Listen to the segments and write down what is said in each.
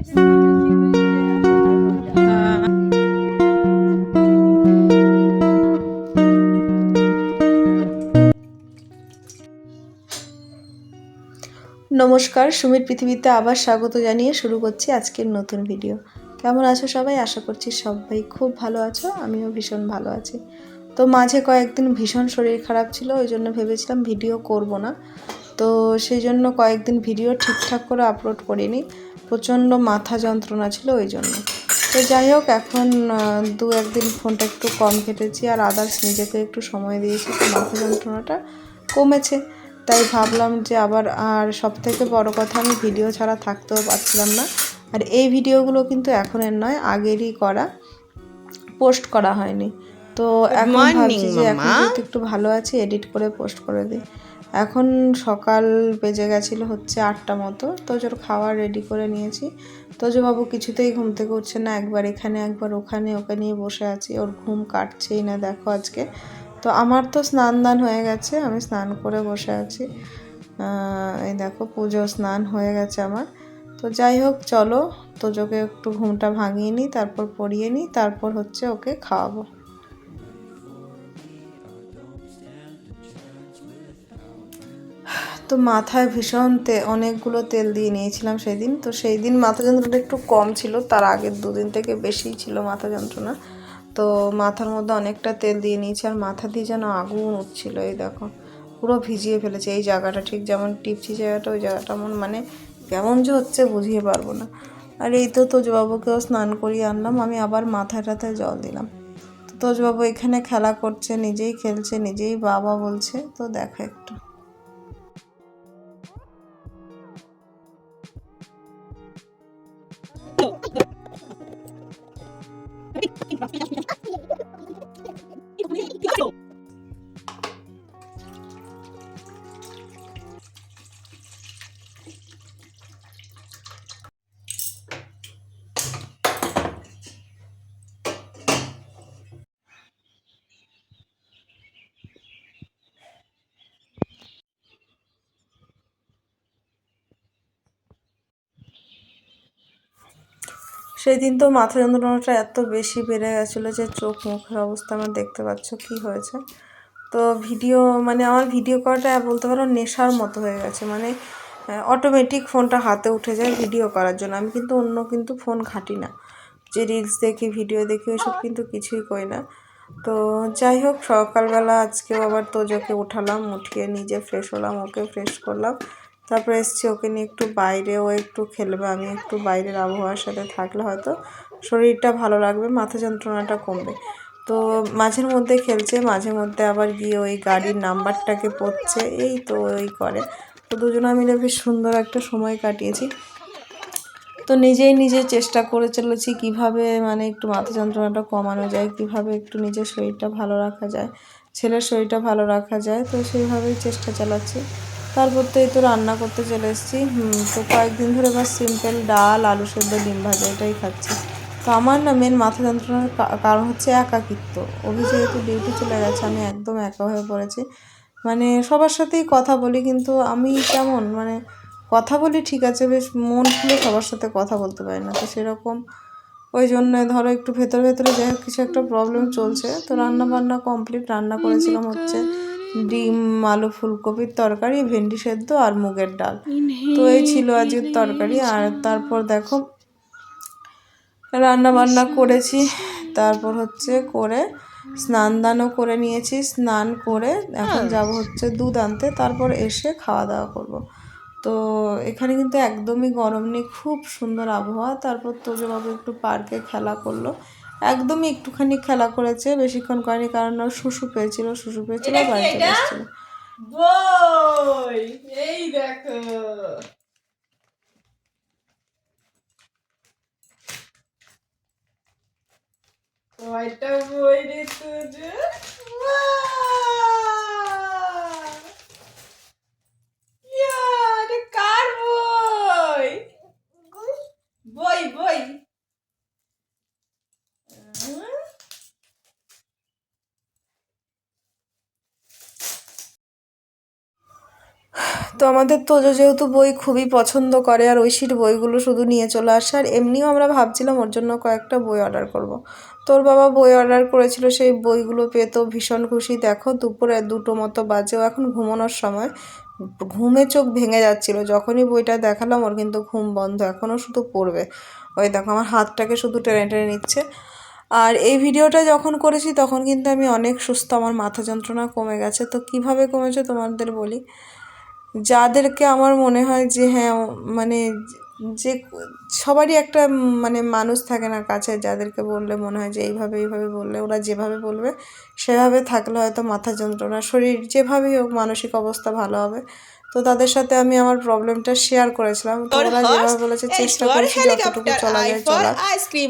নমস্কার, সুমির পৃথিবীতে আবার স্বাগত জানিয়ে শুরু করছি আজকের নতুন ভিডিও কেমন আছো সবাই? আশা করছি সবাই খুব ভালো আছো, আমিও ভীষণ ভালো আছি। তো মাঝে কয়েকদিন ভীষণ শরীর খারাপ ছিল, ওই জন্য ভেবেছিলাম ভিডিও করব না। তো সেই জন্য কয়েকদিন ভিডিও ঠিকঠাক করে আপলোড করিনি। প্রচণ্ড মাথা যন্ত্রণা ছিল ওই জন্য। তো যাই হোক এখন দু একদিন ফোনটা একটু কম কেটেছি আর আদার্স নিজেকে একটু সময় দিয়েছি তো মাথা যন্ত্রণাটা কমেছে। তাই ভাবলাম যে আবার আর সব থেকে বড় কথা আমি ভিডিও ছাড়া থাকতেও পারছিলাম না। আর এই ভিডিওগুলো কিন্তু এখনের নয় আগেরই করা পোস্ট করা হয়নি। তো এখন ভাবছি যে এখন একটু ভালো আছি এডিট করে পোস্ট করে দিই। এখন সকাল বেজে গেছিল হচ্ছে আটটা মতো। তোজোর খাওয়া রেডি করে নিয়েছি। তোজো বাবু কিছুতেই ঘুম থেকে উঠছে না। একবার এখানে, একবার ওখানে, ওকে নিয়ে বসে আছি। ওর ঘুম কাটছেই না, দেখো আজকে। তো আমার তো স্নান দান হয়ে গেছে, আমি স্নান করে বসে আছি। এই দেখো পুজো স্নান হয়ে গেছে আমার। তো যাই হোক, চলো, তোজোকে একটু ঘুমটা ভাঙিয়ে নিই, তারপর পরিয়ে নিই, তারপর হচ্ছে ওকে খাওয়াবো। তো মাথায় ভীষণ তে, অনেকগুলো তেল দিয়ে নিয়েছিলাম সেই দিন তো সেই দিন মাথা যন্ত্রণাটা একটু কম ছিল, তার আগের দুদিন থেকে বেশিই ছিল মাথা যন্ত্রণা। তো মাথার মধ্যে অনেকটা তেল দিয়ে নিয়েছি, আর মাথা দিয়ে যেন আগুন উঠছিল, এই দেখো। পুরো ভিজিয়ে ফেলেছে, এই জায়গাটা ঠিক যেমন টিপছি জায়গাটা, ওই জায়গাটা আমার মানে কেমন যে হচ্ছে বুঝিয়ে পারব না। আর এই তো তোজবাবুকেও স্নান করিয়ে আনলাম, আমি আবার মাথায় টাথায় জল দিলাম। তো তোজবাবু এখানে খেলা করছে, নিজেই খেলছে, নিজেই বাবা বলছে, তো দেখো একটু। সেদিন তো মাথা যন্ত্রণাটা এত বেশি বেড়ে গেছিল যে চোখ মুখের অবস্থা আমার দেখতে পাচ্ছ কি হয়েছে। তো ভিডিও মানে আমার ভিডিও করাটা বলতে পারো নেশার মতো হয়ে গেছে। মানে অটোমেটিক ফোনটা হাতে উঠে যায় ভিডিও করার জন্য। আমি কিন্তু অন্য কিন্তু ফোন ঘাঁটি না। যে রিলস দেখি ভিডিও দেখি, ওইসব কিন্তু কিছুই করি না। তো যাই হোক, সকালবেলা আজকেও আবার তোজোকে উঠালাম, উঠিয়ে নিজে ফ্রেশ হলাম, ওকে ফ্রেশ করলাম। তারপরে এসছি ওকে নিয়ে একটু বাইরে, ও একটু খেলবে, আমি একটু বাইরের আবহাওয়ার সাথে থাকলে হয়তো শরীরটা ভালো লাগবে, মাথা যন্ত্রণাটা কমবে। তো মাঝের মধ্যে খেলছে, মাঝে মধ্যে আবার গিয়ে ওই গাড়ির নাম্বারটাকে পড়ছে, এই তো ওই করে। তো দুজনা মিলে বেশ সুন্দর একটা সময় কাটিয়েছি। তো নিজেই নিজে চেষ্টা করে চলেছি কীভাবে মানে একটু মাথা যন্ত্রণাটা কমানো যায়, কীভাবে একটু নিজের শরীরটা ভালো রাখা যায়, ছেলের শরীরটা ভালো রাখা যায়, তো সেইভাবেই চেষ্টা চালাচ্ছি। তারপর তো এই তো রান্না করতে চলে এসেছি। তো কয়েকদিন ধরে বাস সিম্পল ডাল, আলু সেদ্ধ, ডিম ভাজা এটাই খাচ্ছি। তো আমার না মেন মাথা যন্ত্রণার কারণ হচ্ছে একাকিত্ব। অভি যেহেতু ডিউটি চলে গেছে, আমি একদম একা হয়ে পড়েছি। মানে সবার সাথেই কথা বলি, কিন্তু আমি কেমন? মানে কথা বলি ঠিক আছে, বেশ মন খুলে সবার সাথে কথা বলতে পারি না। তো সেরকম ওই জন্য ধরো একটু ভেতরে ভেতরে যাই কিছু একটা প্রবলেম চলছে। তো রান্না বান্না কমপ্লিট রান্না করেছিলাম হচ্ছে। ডিম আলু ফুলকপির তরকারি ভেন্ডি সেদ্ধ আর মুগের ডাল। তো এই ছিল আজকের তরকারি। আর তারপর দেখো রান্না বান্না করেছি। তারপর হচ্ছে করে স্নান দানও করে নিয়েছি। স্নান করে এখন যাব হচ্ছে দুধ আনতে। তারপর এসে খাওয়া দাওয়া করব। তো এখানে কিন্তু একদমই গরম নেই খুব সুন্দর আবহাওয়া। তারপর তোজবাবু একটু পার্কে খেলা করল। একদমই একটুখানি খেলা করেছে বেশিক্ষণ করেনি কারণ ওর শুশু পেয়েছিল শুশু পেয়েছিল বাড়ি চলে এসেছিল। বই! এই দেখো। কয়টা বই রে কার বই বই বই হুম? তো আমাদের তোজো যেহেতু বই খুবই পছন্দ করে, আর ঐশীর বইগুলো শুধু নিয়ে চলে আসে আর এমনিও আমরা ভাবছিলাম ওর জন্য কয়েকটা বই অর্ডার করব। তোর বাবা বই অর্ডার করেছিল, সেই বইগুলো পেয়ে তো ভীষণ খুশি। দেখো দুপুরে দুটো মতো বাজেও এখন ঘুমানোর সময়। ঘুমে চোখ ভেঙে যাচ্ছিল, যখনই বইটা দেখালাম ওর কিন্তু ঘুম বন্ধ, এখনও শুধু পড়বে। ওই দেখো আমার হাতটাকে শুধু টেনে টেনে নিচ্ছে। আর এই ভিডিওটা যখন করেছি তখন কিন্তু আমি অনেক সুস্থ, আমার মাথা যন্ত্রণা কমে গেছে। তো কীভাবে কমেছে তোমাদের বলি? যাদেরকে আমার মনে হয় যে হ্যাঁ মানে যে সবারই একটা মানে মানুষ থাকে না কাছে, যাদেরকে বললে মনে হয় যে এইভাবে এইভাবে বললে, ওরা যেভাবে বলবে সেভাবে থাকলে হয়তো মাথা যন্ত্রণা, শরীর যেভাবেই হোক, মানসিক অবস্থা ভালো হবে। তো তাদের সাথে আমি আমার প্রবলেমটা শেয়ার করেছিলাম। তো ওরা যেভাবে বলেছে চেষ্টা করেছি যতটুকু চলা যায় চলা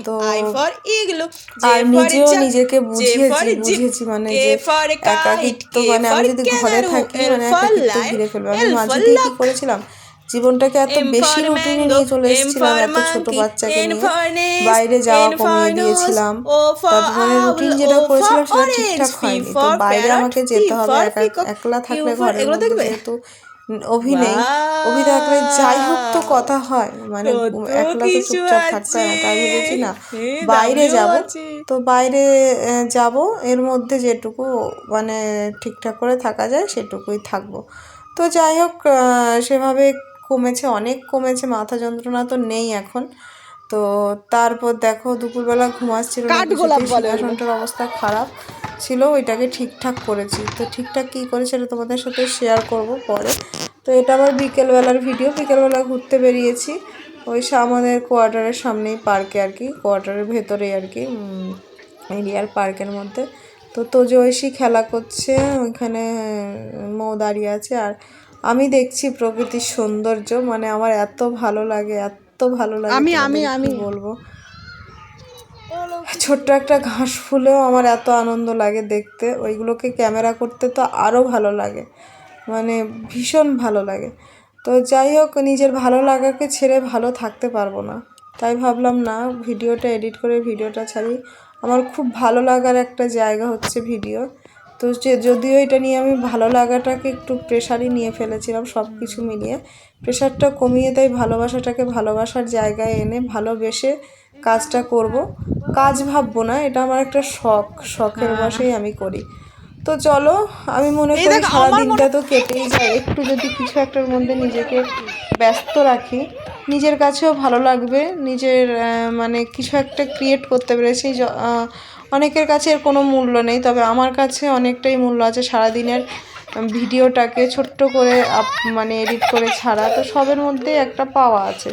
তো আর নিজেও নিজেকে বুঝিয়েছি বুঝিয়েছি মানে যে একাকিত্ব মানে আমি যদি ঘরে থাকি মানে একাকিত্ব ঘিরে ফেলবে। আমি মাঝে দিয়ে কি করেছিলাম? জীবনটাকে এত বেশি রুটিনে নিয়ে চলে এসেছিলাম এত ছোট বাচ্চাকে নিয়ে। বাইরে যাওয়া কমিয়ে দিয়েছিলাম। তারপর রুটিন যেটা করেছিলাম সেটা ঠিকঠাক হয়নি। তো বাইরে আমাকে যেতে হবে একলা থাকলে ঘরে যেহেতু অভি নেই অভি থাকলে যাই হোক তো কথা হয়। মানে একলা তো চুপচাপ থাকতে হয় না তাই। ভেবেছি না। বাইরে যাব। তো বাইরে যাব। এর মধ্যে যেটুকু মানে ঠিকঠাক করে থাকা যায় সেটুকুই থাকব। তো যাই হোক সেভাবে কমেছে অনেক কমেছে মাথা যন্ত্রণা তো নেই এখন। তো তারপর দেখো দুপুরবেলা ঘুমাচ্ছিল। সিংহাসনটার অবস্থা খারাপ। ছিল ওইটাকে ঠিকঠাক করেছি। তো ঠিকঠাক কী করেছে সেটা তোমাদের সাথে শেয়ার করব পরে। তো এটা আবার বিকেলবেলার ভিডিও বিকেলবেলা ঘুরতে বেরিয়েছি। ওই আমাদের কোয়ার্টারের সামনেই পার্কে আর কি কোয়ার্টারের ভেতরে আর কি এরিয়ার পার্কের মধ্যে। তো তোজো ঐশী খেলা করছে ওইখানে মৌ দাঁড়িয়ে আছে। আর আমি দেখছি প্রকৃতির সৌন্দর্য মানে আমার এত ভালো লাগে এত ভালো লাগে আমি- আমি- আমি। বলব? ছোট্ট একটা ঘাস ফুলেও আমার এত আনন্দ লাগে দেখতে। ওইগুলোকে ক্যামেরা করতে তো আরও ভালো লাগে। মানে ভীষণ ভালো লাগে। তো যাই হোক, নিজের ভালো লাগাকে ছেড়ে ভালো থাকতে পারব না। তাই ভাবলাম, না, ভিডিওটা এডিট করে ভিডিওটা ছাড়ি। আমার খুব ভালো লাগার একটা জায়গা হচ্ছে ভিডিও। তো যে, যদিও এটা নিয়ে আমি ভালো লাগাটাকে একটু প্রেশারই নিয়ে ফেলেছিলাম সব কিছু মিলিয়ে। প্রেশারটা কমিয়ে তাই ভালোবাসাটাকে ভালোবাসার জায়গায় এনে ভালোবেসে কাজটা করব। কাজ ভাববো না এটা আমার একটা শখ শখের বসেই আমি করি। তো চলো আমি মনে করি সারাদিনটা তো কেটেই যায়। একটু যদি কিছু একটার মধ্যে নিজেকে ব্যস্ত রাখি নিজের কাছেও ভালো লাগবে নিজের মানে কিছু একটা ক্রিয়েট করতে পেরেছি। অনেকের কাছে এর কোনো মূল্য নেই তবে আমার কাছে অনেকটাই মূল্য আছে সারাদিনের ভিডিওটাকে ছোট্ট করে আপ মানে এডিট করে ছাড়া। তো সবের মধ্যেই একটা পাওয়া আছে।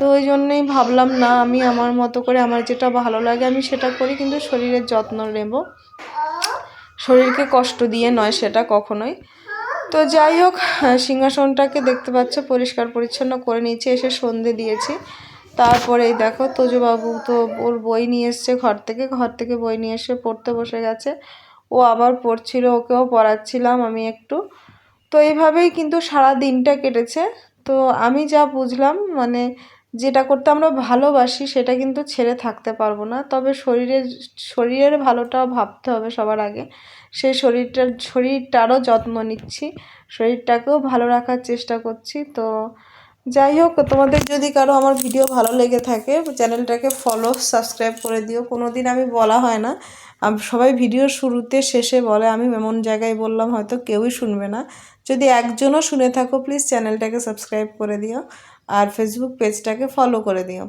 তো ওই জন্যই ভাবলাম না আমি আমার মতো করে আমার যেটা ভালো লাগে আমি সেটা করি কিন্তু শরীরের যত্ন নেব। শরীরকে কষ্ট দিয়ে নয় সেটা কখনোই। তো যাই হোক আহ, সিংহাসনটাকে দেখতে পাচ্ছ পরিষ্কার পরিচ্ছন্ন করে নিয়েছি এসে সন্ধে দিয়েছি। তারপরে এই দেখো তোজবাবু তো ওর বই নিয়ে এসছে ঘর থেকে ঘর থেকে বই নিয়ে এসে পড়তে বসে গেছে। ও আবার পড়ছিল ওকেও পড়াচ্ছিলাম আমি একটু। তো এইভাবেই কিন্তু সারা দিনটা কেটেছে। তো আমি যা বুঝলাম মানে যেটা করতে আমরা ভালোবাসি, সেটা কিন্তু ছেড়ে থাকতে পারব না। তবে শরীরের শরীরের ভালোটাও ভাবতে হবে সবার আগে। সেই শরীরটার, শরীরটারও যত্ন নিচ্ছি, শরীরটাকেও ভালো রাখার চেষ্টা করছি। তো যাই হোক, তোমাদের যদি কারও আমার ভিডিও ভালো লেগে থাকে, চ্যানেলটাকে ফলো সাবস্ক্রাইব করে দিও। কোনো দিন আমি বলা হয় না। সবাই ভিডিও শুরুতে শেষে বলে, আমি এমন জায়গায় বললাম, হয়তো কেউই শুনবে না। যদি একজনও শুনে থাকো প্লিজ চ্যানেলটাকে সাবস্ক্রাইব করে দিও। আর ফেসবুক পেজটাকে ফলো করে দিও।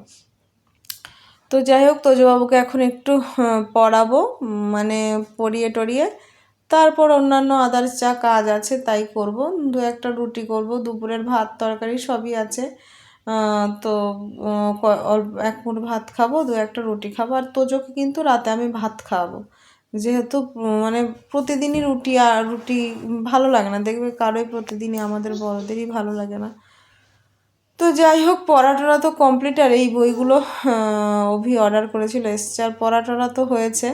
তো যাই হোক তোজবাবুকে এখন একটু আহ, পড়াবো মানে পড়িয়ে টড়িয়ে। তারপর অন্যান্য আদার্স যা কাজ আছে তাই করব। দু একটা রুটি করব দুপুরের ভাত তরকারি সবই আছে। তো এক মুঠ ভাত খাব দু একটা রুটি খাব। আর তোজোকে কিন্তু রাতে আমি ভাত খাওয়াবো। যেহেতু মানে প্রতিদিনই রুটি আর রুটি ভালো লাগে না। দেখবে কারোই প্রতিদিনই আমাদের বড়দেরই ভালো লাগে না। তো যাই হোক পড়াটরা তো কমপ্লিট আর এই বইগুলো অভি অর্ডার করেছিল, এসছে আর পড়াটরা তো হয়েছে।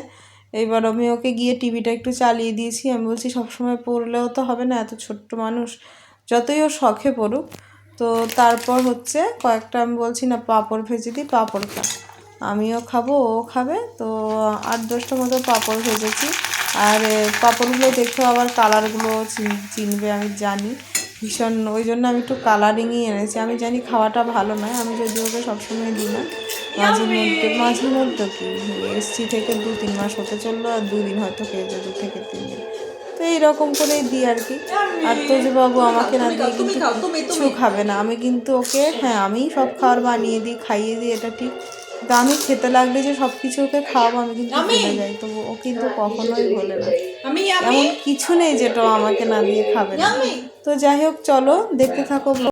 এইবার আমি ওকে গিয়ে টিভিটা একটু চালিয়ে দিয়েছি। আমি বলছি, সবসময় পড়লেও তো হবে না, এত ছোট্ট মানুষ, যতই ও শখে পড়ুক। তো তারপর হচ্ছে কয়েকটা আমি বলছি, না, পাঁপড় ভেজে দিই, পাঁপড় খা। আমিও খাব, ও খাবে। তো আট দশটা মতো পাঁপড় ভেজেছি। আর পাঁপড়গুলো দেখেও আবার কালারগুলো চিনবে, আমি জানি। ভীষণ ওই জন্য আমি একটু কালারিংই এনেছি। আমি জানি খাওয়াটা ভালো নয় আমি যদি ওকে সবসময় দিই না। মাঝে মধ্যে মাঝে মধ্যে কি? এসছি থেকে দু তিন মাস হতে চলল আর দুদিন হয়তো খেয়েছে দু থেকে তিন দিন। তো এইরকম করেই দিই আর কি। আর বাবু আমাকে না দিয়ে কিন্তু কিছু খাবে না। আমি কিন্তু ওকে হ্যাঁ আমি সব খাবার বানিয়ে দিই খাইয়ে দিই এটা ঠিক। তো আমি খেতে লাগলে যে সব কিছু ওকে খাওয়াবো আমি কিন্তু ভুলে যাই। তো ও কিন্তু কখনোই বলে না। এমন কিছু নেই যেটা আমাকে না দিয়ে খাবে না। তো যাই হোক চলো দেখতে থাকো।